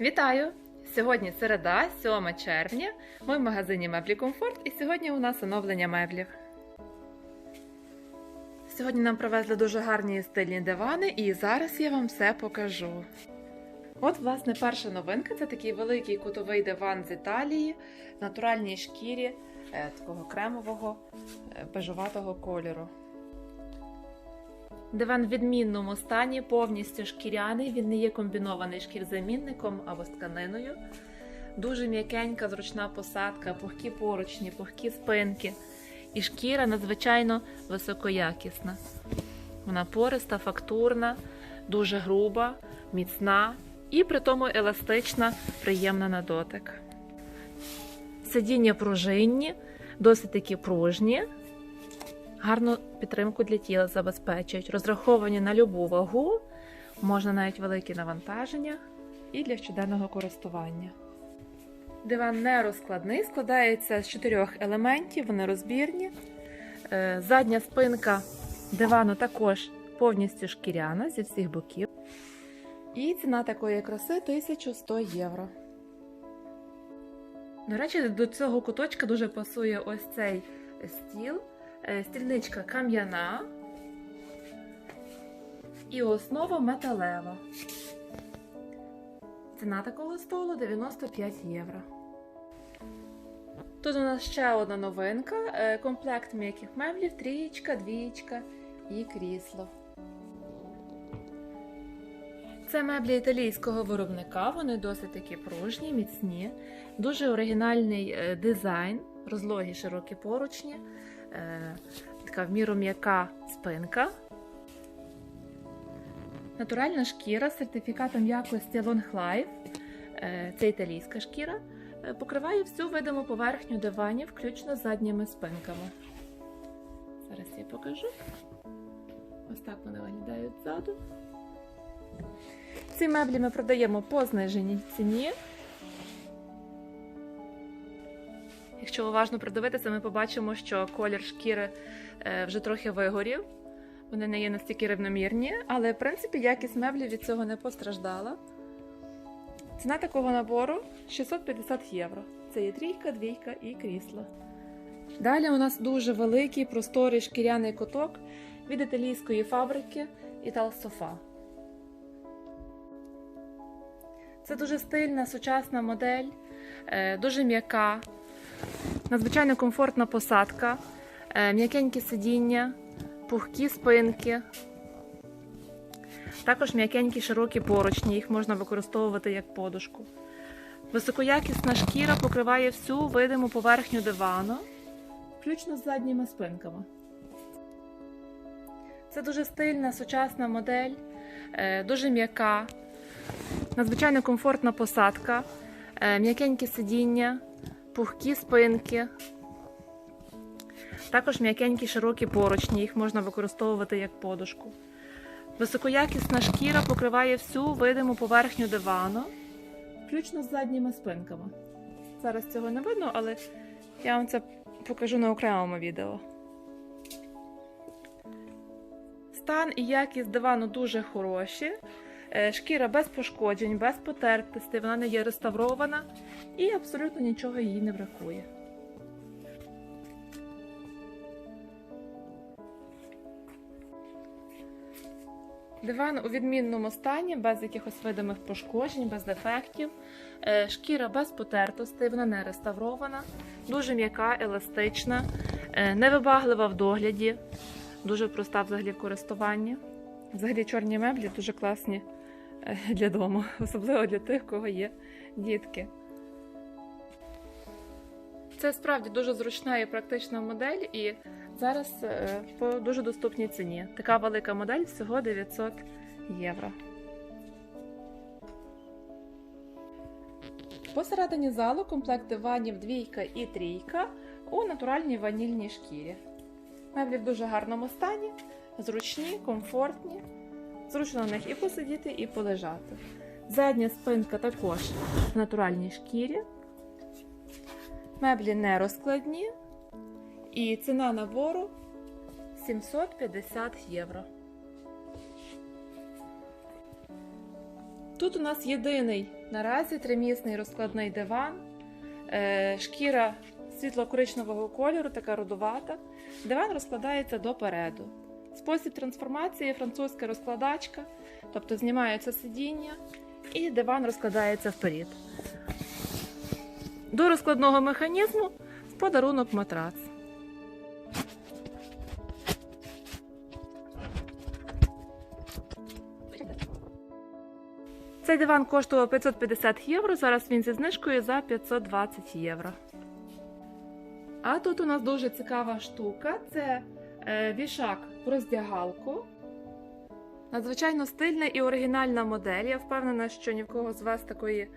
Вітаю! Сьогодні середа, 7 червня. Ми в магазині Меблі Комфорт і сьогодні у нас оновлення меблів. Сьогодні нам привезли дуже гарні стильні дивани, і зараз я вам все покажу. От, власне, перша новинка це такий великий кутовий диван з Італії в натуральній шкірі е, такого кремового е, бежуватого кольору. Диван в відмінному стані, повністю шкіряний, він не є комбінований шкірзамінником або з тканиною. Дуже м'якенька, зручна посадка, пухкі поручні, пухкі спинки. І шкіра надзвичайно високоякісна. Вона пориста, фактурна, дуже груба, міцна і при тому еластична, приємна на дотик. Сидіння пружинні, досить такі пружні. Гарну підтримку для тіла забезпечують, розраховані на любу вагу, можна навіть великі навантаження і для щоденного користування. Диван не розкладний, складається з чотирьох елементів, вони розбірні. Е, Задня спинка дивану також повністю шкіряна зі всіх боків. І ціна такої краси 1100 євро. До речі, до цього куточка дуже пасує ось цей стіл. Е, Стільничка кам'яна і основа металева. Ціна такого столу 95 євро. Тут у нас ще одна новинка: е, комплект м'яких меблів, трієчка, двієчка і крісло. Це меблі італійського виробника, вони досить такі пружні, міцні, дуже оригінальний е, дизайн, розлогі широкі поручні, така в міру м'яка спинка. Натуральна шкіра з сертифікатом якості Long Life. Е, Це італійська шкіра. е, Покриває всю видиму поверхню диванів, включно задніми спинками. Зараз я покажу. Ось так вони виглядають ззаду. Ці меблі ми продаємо по зниженій ціні. Якщо уважно придивитися, ми побачимо, що колір шкіри е, вже трохи вигорів. Вони не є настільки рівномірні, але в принципі якість меблів від цього не постраждала. Ціна такого набору 650 євро. Це є трійка, двійка і крісло. Далі у нас дуже великий просторий шкіряний куток від італійської фабрики Sofa. Це дуже стильна, сучасна модель, е, дуже м'яка, надзвичайно комфортна посадка, е, м'якенькі сидіння, пухкі спинки. Також м'якенькі широкі поручні, їх можна використовувати як подушку. Високоякісна шкіра покриває всю видиму поверхню дивану, включно з задніми спинками. Це дуже стильна, сучасна модель, е, дуже м'яка, надзвичайно комфортна посадка, е, м'якенькі сидіння, пухкі спинки. Також м'якенькі широкі поручні, їх можна використовувати як подушку. Високоякісна шкіра покриває всю видиму поверхню дивану, включно з задніми спинками. Зараз цього не видно, але я вам це покажу на окремому відео. Стан і якість дивану дуже хороші. Е, Шкіра без пошкоджень, без потертостей, вона не є реставрована і абсолютно нічого їй не бракує. Диван у відмінному стані, без якихось видимих пошкоджень, без дефектів. Е, Шкіра без потертостей, вона не реставрована, дуже м'яка, еластична, е, невибаглива в догляді, дуже проста взагалі в користуванні. Взагалі чорні меблі дуже класні е, для дому, особливо для тих, кого є дітки. Це справді дуже зручна і практична модель, і зараз е, по дуже доступній ціні. Така велика модель всього 900 євро. Посередині залу комплект диванів двійка і трійка у натуральній ванільній шкірі. Меблі в дуже гарному стані, зручні, комфортні. Зручно на них і посидіти, і полежати. Задня спинка також в натуральній шкірі. Меблі не розкладні. І ціна набору 750 євро. Тут у нас єдиний наразі тримісний розкладний диван, е, шкіра світло-коричневого кольору, така рудувата. Диван розкладається допереду. Спосіб трансформації французька розкладачка, тобто знімається сидіння і диван розкладається вперед. До розкладного механізму в подарунок матрац. Цей диван коштував 550 євро, зараз він зі знижкою за 520 євро. А тут у нас дуже цікава штука це е, вішак в роздягалку. Надзвичайно стильна і оригінальна модель. Я впевнена, що ні в кого з вас такої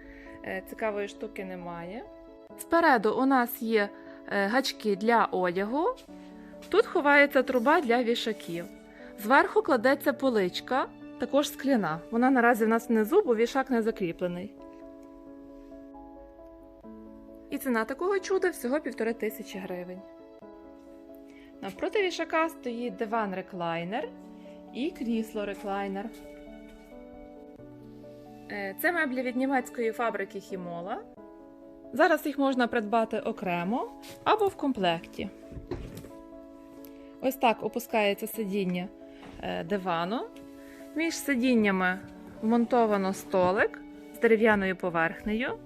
е, цікавої штуки немає. Спереду у нас є е, гачки для одягу. Тут ховається труба для вішаків. Зверху кладеться поличка, також скляна. Вона наразі в нас внизу, бо вішак не закріплений. І ціна такого чуда всього півтори тисячі гривень. Навпроти вішака стоїть диван-реклайнер і крісло-реклайнер. Е, Це меблі від німецької фабрики Хімола. Зараз їх можна придбати окремо або в комплекті. Ось так опускається сидіння е, дивану. Між сидіннями вмонтовано столик з дерев'яною поверхнею.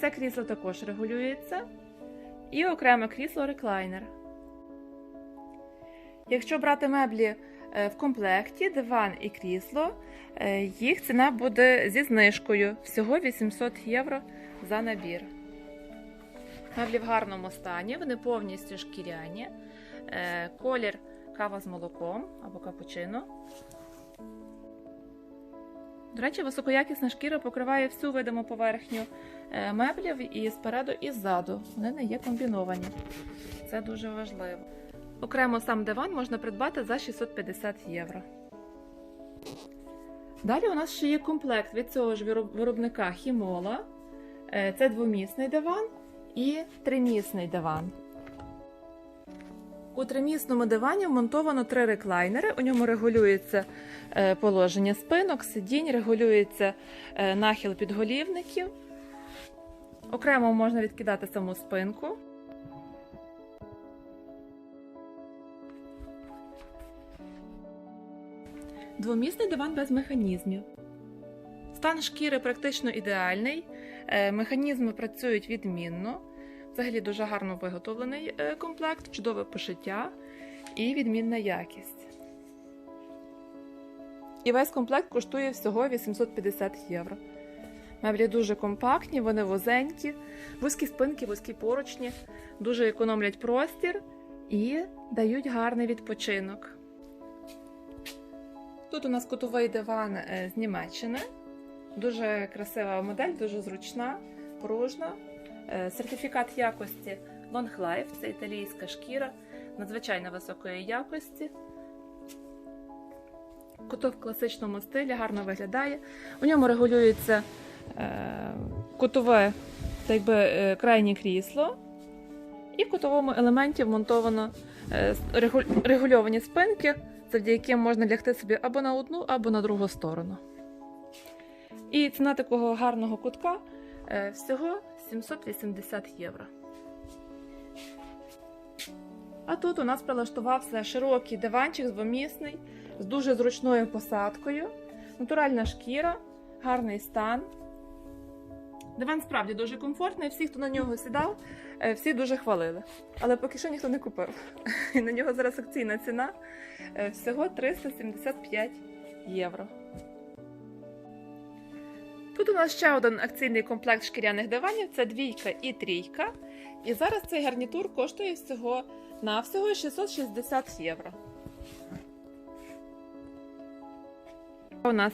Це крісло також регулюється. І окреме крісло реклайнер. Якщо брати меблі е, в комплекті, диван і крісло, е, їх ціна буде зі знижкою всього 800 євро за набір. Меблі в гарному стані, вони повністю шкіряні. Е, Колір кава з молоком або капучино. До речі, високоякісна шкіра покриває всю видиму поверхню е, меблів і спереду, і ззаду. Вони не є комбіновані. Це дуже важливо. Окремо сам диван можна придбати за 650 євро. Далі у нас ще є комплект від цього ж виробника Хімола. Е, Це двомісний диван і тримісний диван. У тримісному дивані вмонтовано три реклайнери. У ньому регулюється е, положення спинок, сидінь, регулюється е, нахил підголівників. Окремо можна відкидати саму спинку. Двомісний диван без механізмів. Стан шкіри практично ідеальний. Е, Механізми працюють відмінно. Взагалі дуже гарно виготовлений е, комплект, чудове пошиття і відмінна якість. І весь комплект коштує всього 850 євро. Меблі дуже компактні, вони вузенькі, вузькі спинки, вузькі поручні, дуже економлять простір і дають гарний відпочинок. Тут у нас кутовий диван е, з Німеччини. Дуже красива модель, дуже зручна, пружна. Е, Сертифікат якості Long Life це італійська шкіра надзвичайно високої якості. Куток в класичному стилі гарно виглядає. У ньому регулюється е, кутове так якби, е, крайнє крісло, і в кутовому елементі вмонтовано регульовані спинки, завдяки яким можна лягти собі або на одну, або на другу сторону. І ціна такого гарного кутка е, всього 780 євро. А тут у нас прилаштувався широкий диванчик двомісний з дуже зручною посадкою, натуральна шкіра, гарний стан. Диван справді дуже комфортний, всі, хто на нього сідав, е, всі дуже хвалили. Але поки що ніхто не купив. І на нього зараз акційна ціна е, всього 375 євро. Тут у нас ще один акційний комплект шкіряних диванів це двійка і трійка. І зараз цей гарнітур коштує всього на всього 660 євро. У нас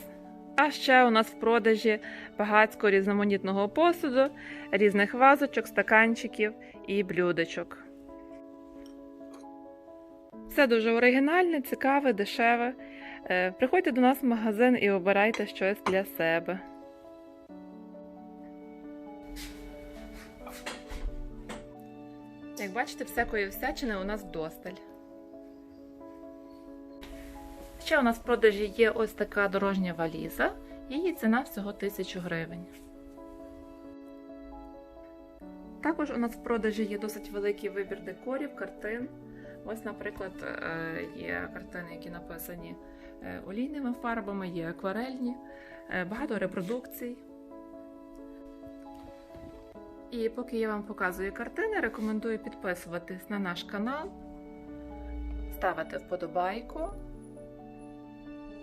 а ще у нас в продажі багатько різноманітного посуду, різних вазочок, стаканчиків і блюдечок. Все дуже оригінальне, цікаве, дешеве. Е, Приходьте до нас в магазин і обирайте щось для себе. Як бачите, всякої всячини у нас вдосталь. Ще у нас в продажі є ось така дорожня валіза, Її ціна всього 1000 гривень. Також у нас в продажі є досить великий вибір декорів, картин. Ось, наприклад, е, є картини, які написані е, олійними фарбами, є акварельні, е, багато репродукцій. І поки я вам показую картини, рекомендую підписуватись на наш канал, ставити вподобайку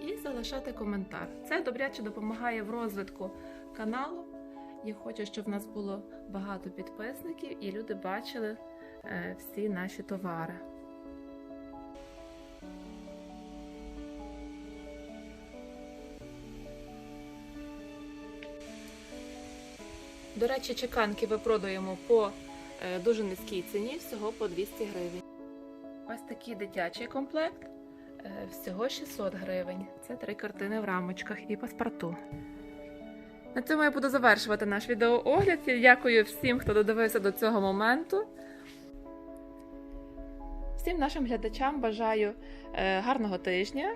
і залишати коментар. Це добряче допомагає в розвитку каналу. Я хочу, щоб в нас було багато підписників і люди бачили е, всі наші товари. До речі, чеканки випродаємо по е, дуже низькій ціні, всього по 200 гривень. Ось такий дитячий комплект, е, всього 600 гривень. Це три картини в рамочках і паспорту. На цьому я буду завершувати наш відеоогляд. Я дякую всім, хто додивився до цього моменту. Всім нашим глядачам бажаю е, гарного тижня,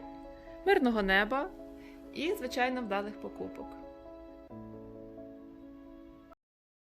мирного неба і, звичайно, вдалих покупок.